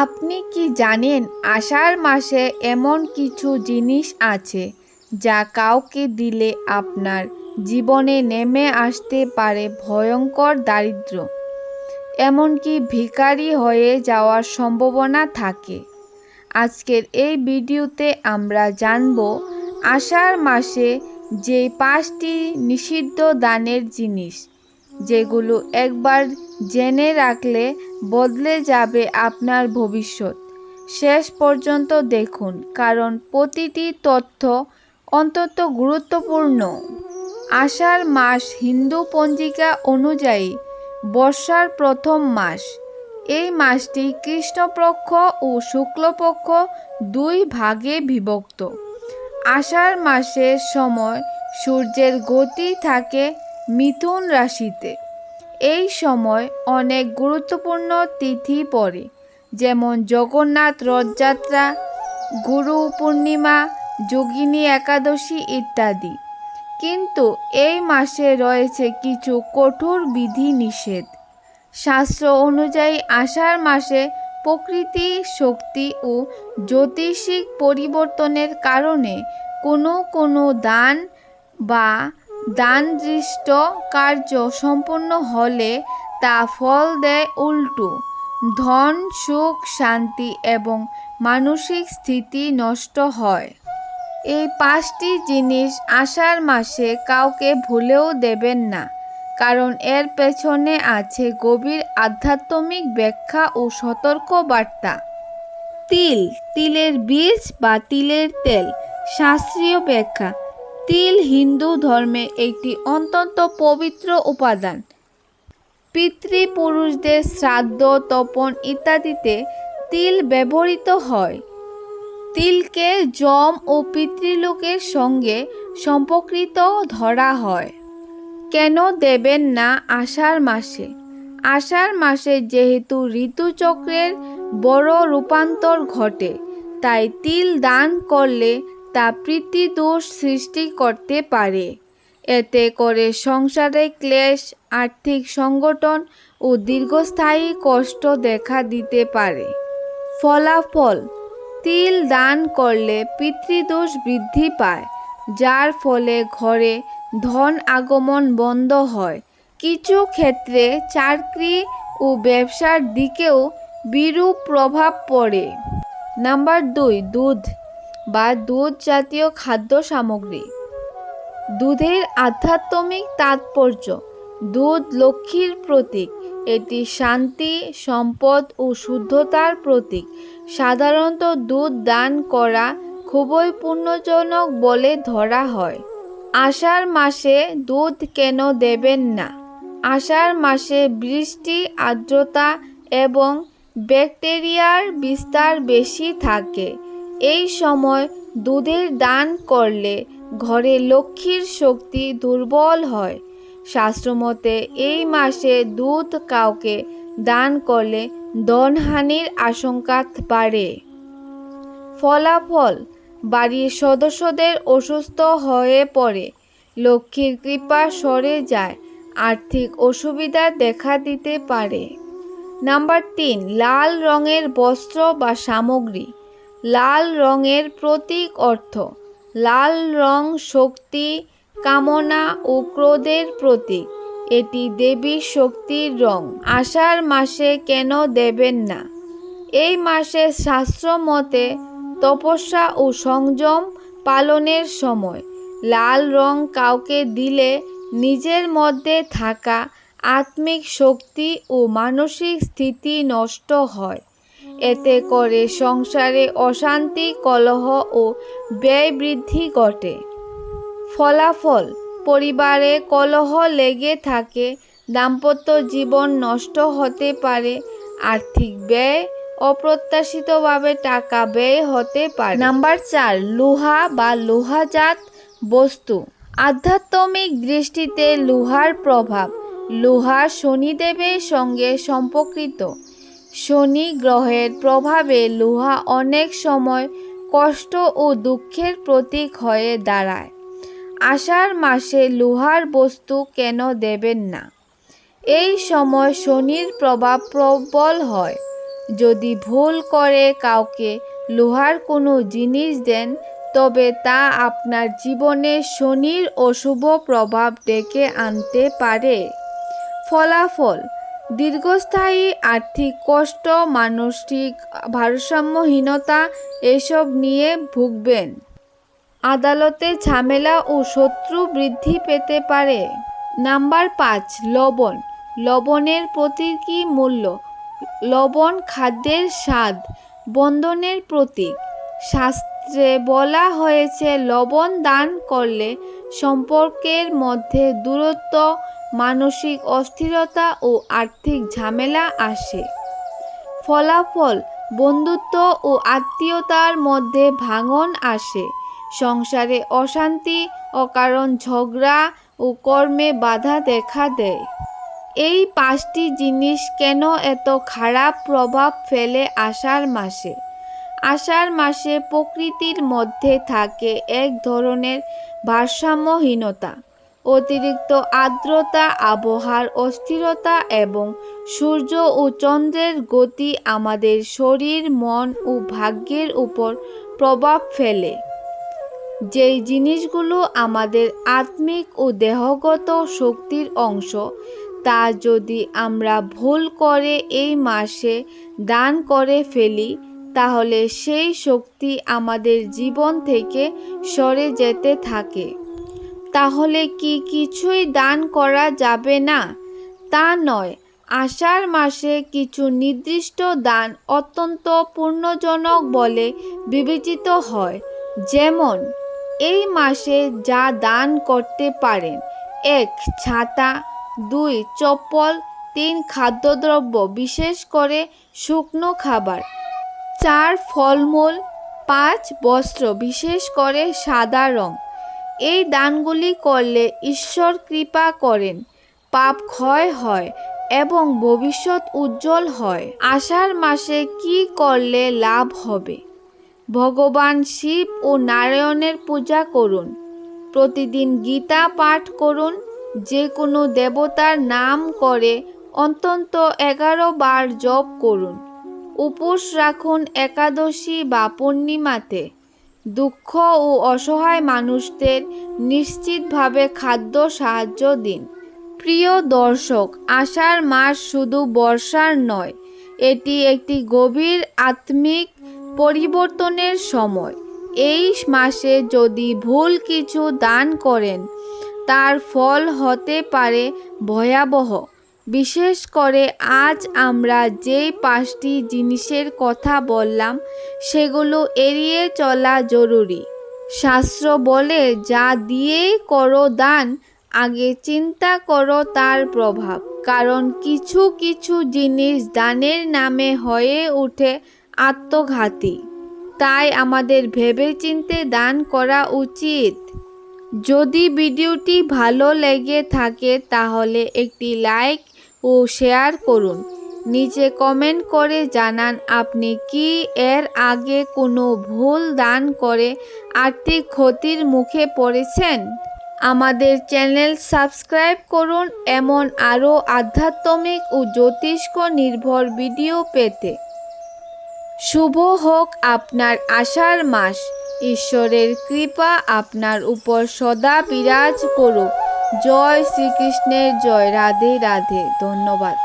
আপনি কি জানেন আষাঢ় মাসে এমন কিছু জিনিস আছে যা কাউকে দিলে আপনার জীবনে নেমে আসতে পারে ভয়ঙ্কর দারিদ্র্য? এমনকি ভিখারি হয়ে যাওয়ার সম্ভাবনা থাকে। আজকের এই ভিডিওতে আমরা জানব আষাঢ় মাসে যে পাঁচটি নিষিদ্ধ দানের জিনিস, যেগুলো একবার জেনে রাখলে বদলে যাবে আপনার ভবিষ্যৎ। শেষ পর্যন্ত দেখুন, কারণ প্রতিটি তথ্য অন্তত গুরুত্বপূর্ণ। আষাঢ় মাস হিন্দু পঞ্জিকা অনুযায়ী বর্ষার প্রথম মাস। এই মাসটি কৃষ্ণপক্ষ ও শুক্লপক্ষ দুই ভাগে বিভক্ত। আষাঢ় মাসের সময় সূর্যের গতি থাকে মিথুন রাশিতে। এই সময় অনেক গুরুত্বপূর্ণ তিথি পড়ে, যেমন জগন্নাথ রথযাত্রা, গুরু পূর্ণিমা, যোগিনী একাদশী ইত্যাদি। কিন্তু এই মাসে রয়েছে কিছু কঠোর বিধি নিষেধ শাস্ত্র অনুযায়ী আষাঢ় মাসে প্রকৃতি, শক্তি ও জ্যোতিষিক পরিবর্তনের কারণে কোনো কোনো দান বা দানদৃষ্ট কার্য সম্পন্ন হলে তা ফল দেয় উল্টো। ধন, সুখ, শান্তি এবং মানসিক স্থিতি নষ্ট হয়। এই পাঁচটি জিনিস আষাঢ় মাসে কাউকে ভুলেও দেবেন না, কারণ এর পেছনে আছে গভীর আধ্যাত্মিক ব্যাখ্যা ও সতর্ক বার্তা তিল, তিলের বীজ বা তিলের তেল, শাস্ত্রীয় ব্যাখ্যা। তিল হিন্দু ধর্মে একটি অত্যন্ত পবিত্র উপাদান। পিতৃপুরুষদের শ্রাদ্ধ, তপন ইত্যাদিতে তিল ব্যবহৃত হয়। তিলকে যম ও পিতৃলোকের সঙ্গে সম্পর্কিত ধরা হয়। কেন দেবেন না আষাঢ় মাসে? আষাঢ় মাসে যেহেতু ঋতুচক্রের বড় রূপান্তর ঘটে, তাই তিল দান করলে তা প্রীতিদোষ সৃষ্টি করতে পারে। এতে করে সংসারে ক্লেশ, আর্থিক সংগঠন ও দীর্ঘস্থায়ী কষ্ট দেখা দিতে পারে। ফলাফল, তিল দান করলে পিতৃদোষ বৃদ্ধি পায়, যার ফলে ঘরে ধন আগমন বন্ধ হয়। কিছু ক্ষেত্রে চাকরি ও ব্যবসার দিকেও বিরূপ প্রভাব পড়ে। নাম্বার দুই, দুধ। বা দুধ জাতীয় খাদ্য সামগ্রী দুধের আধ্যাত্মিক তাৎপর্য, দুধ লক্ষ্মীর প্রতীক, এটি শান্তি, সম্পদ ও শুদ্ধতার প্রতীক। সাধারণত দুধ দান করা খুবই পুণ্যজনক বলে ধরা হয়। আষাঢ় মাসে দুধ কেন দেবেন না? আষাঢ় মাসে বৃষ্টি আর্দ্রতা এবং ব্যাকটেরিয়ার বিস্তার বেশি থাকে। এই সময় দুধের দান করলে ঘরে লক্ষ্মীর শক্তি দুর্বল হয়। শাস্ত্রমতে এই মাসে দুধ কাউকে দান করলে ধনহানির আশঙ্কা বাড়ে। ফলাফল, বাড়ির সদস্যদের অসুস্থ হয়ে পড়ে, লক্ষ্মীর কৃপা সরে যায়, আর্থিক অসুবিধা দেখা দিতে পারে। নাম্বার তিন, লাল রঙের বস্ত্র বা সামগ্রী। লাল রঙের প্রতীক অর্থ। লাল রং শক্তি, কামনা ও ক্রোধের প্রতীক। এটি দেবীর শক্তির রং। আষাঢ় মাসে কেন দেবেন না? এই মাসে শাস্ত্র মতে তপস্যা ও সংযম পালনের সময় লাল রং কাউকে দিলে নিজের মধ্যে থাকা আত্মিক শক্তি ও মানসিক স্থিতি নষ্ট হয়। এতে করে সংসারে অশান্তি, কলহ ও ব্যয় বৃদ্ধি ঘটে। ফলাফল, পরিবারে কলহ লেগে থাকে, দাম্পত্য জীবন নষ্ট হতে পারে, আর্থিক ব্যয় অপ্রত্যাশিতভাবে টাকা ব্যয় হতে পারে। নাম্বার চার, লোহা বা লোহাজাত বস্তু। আধ্যাত্মিক দৃষ্টিতে লোহার প্রভাব, লোহা শনিদেবের সঙ্গে সম্পর্কিত। শনি গ্রহের প্রভাবে লোহা অনেক সময় কষ্ট ও দুঃখের প্রতীক হয়ে দাঁড়ায়। আষাঢ় মাসে লোহার বস্তু কেন দেবেন না? এই সময় শনির প্রভাব প্রবল হয়। যদি ভুল করে কাউকে লোহার কোনো জিনিস দেন, তবে তা আপনার জীবনে শনির অশুভ প্রভাব ডেকে আনতে পারে। ফলাফল দীর্ঘস্থায়ী আর্থিক কষ্ট, মানসিক ভারসাম্যহীনতা এসব নিয়ে ভুগবেন। আদালতে ঝামেলা ও শত্রু বৃদ্ধি পেতে পারে। নাম্বার পাঁচ, লবণ। লবণের প্রতীকী মূল্য? লবণ খাদ্যের স্বাদ, বন্ধনের প্রতীক। শাস্ত্রে বলা হয়েছে, লবণ দান করলে সম্পর্কের মধ্যে দূরত্ব মানসিক অস্থিরতা ও আর্থিক ঝামেলা আসে। ফলাফল, বন্ধুত্ব ও আত্মীয়তার মধ্যে ভাঙন আসে। সংসারে অশান্তি, অকারণ ঝগড়া ও কর্মে বাধা দেখা দেয়। এই পাঁচটি জিনিস কেন এত খারাপ প্রভাব ফেলে আষাঢ় মাসে? আষাঢ় মাসে প্রকৃতির মধ্যে থাকে এক ধরনের ভারসাম্যহীনতা। অতিরিক্ত আর্দ্রতা, আবহাওয়ার অস্থিরতা এবং সূর্য ও চন্দ্রের গতি আমাদের শরীর, মন ও ভাগ্যের উপর প্রভাব ফেলে। যেই জিনিসগুলো আমাদের আত্মিক ও দেহগত শক্তির অংশ, তা যদি আমরা ভুল করে এই মাসে দান করে ফেলি, তাহলে সেই শক্তি আমাদের জীবন থেকে সরে যেতে থাকে। তাহলে কি কিছুই দান করা যাবে না? তা নয়, আষাঢ় মাসে কিছু নির্দিষ্ট দান অত্যন্ত পূর্ণজনক বলে বিবেচিত হয়। যেমন, এই মাসে যা দান করতে পারেন, এক ছাতা, দুই চপ্পল, তিন খাদ্যদ্রব্য, বিশেষ করে শুকনো খাবার, চার ফলমূল, পাঁচ বস্ত্র, বিশেষ করে সাদা রং। এই দানগুলি করলে ঈশ্বর কৃপা করেন। পাপ ক্ষয় হয় এবং ভবিষ্যৎ উজ্জ্বল হয়। আষাঢ় মাসে কি করলে লাভ হবে? ভগবান শিব ও নারায়ণের পূজা করুন। প্রতিদিন গীতা পাঠ করুন। যে কোনো দেবতার নাম করে অন্তত এগারো বার জপ করুন। উপোস রাখুন একাদশী বা পূর্ণিমাতে। দুঃখ ও অসহায় মানুষদের নিশ্চিতভাবে খাদ্য সাহায্য দিন। প্রিয় দর্শক, আষাঢ় মাস শুধু বর্ষার নয়, এটি একটি গভীর আত্মিক পরিবর্তনের সময়। এই মাসে যদি ভুল কিছু দান করেন, তার ফল হতে পারে ভয়াবহ। বিশেষ করে আজ আমরা যেই পাঁচটি জিনিসের কথা বললাম, সেগুলো এড়িয়ে চলা জরুরি। শাস্ত্র বলে, যা দিয়েই করো দান, আগে চিন্তা করো তার প্রভাব। কারণ কিছু কিছু জিনিস দানের নামে হয়ে ওঠে আত্মঘাতী। তাই আমাদের ভেবেচিন্তে দান করা উচিত। যদি ভিডিওটি ভালো লেগে থাকে, তাহলে একটি লাইক ও শেয়ার করুন। নিচে কমেন্ট করে জানান আপনি কি এর আগে কোনো ভুল দান করে আর্থিক ক্ষতির মুখে পড়েছেন? আমাদের চ্যানেল সাবস্ক্রাইব করুন এমন আরও আধ্যাত্মিক ও জ্যোতিষ্ক নির্ভর ভিডিও পেতে। শুভ হোক আপনার আষাঢ় মাস। ঈশ্বরের কৃপা আপনার উপর সদা বিরাজ করুক। জয় শ্রীকৃষ্ণের জয়। রাধে রাধে ধন্যবাদ।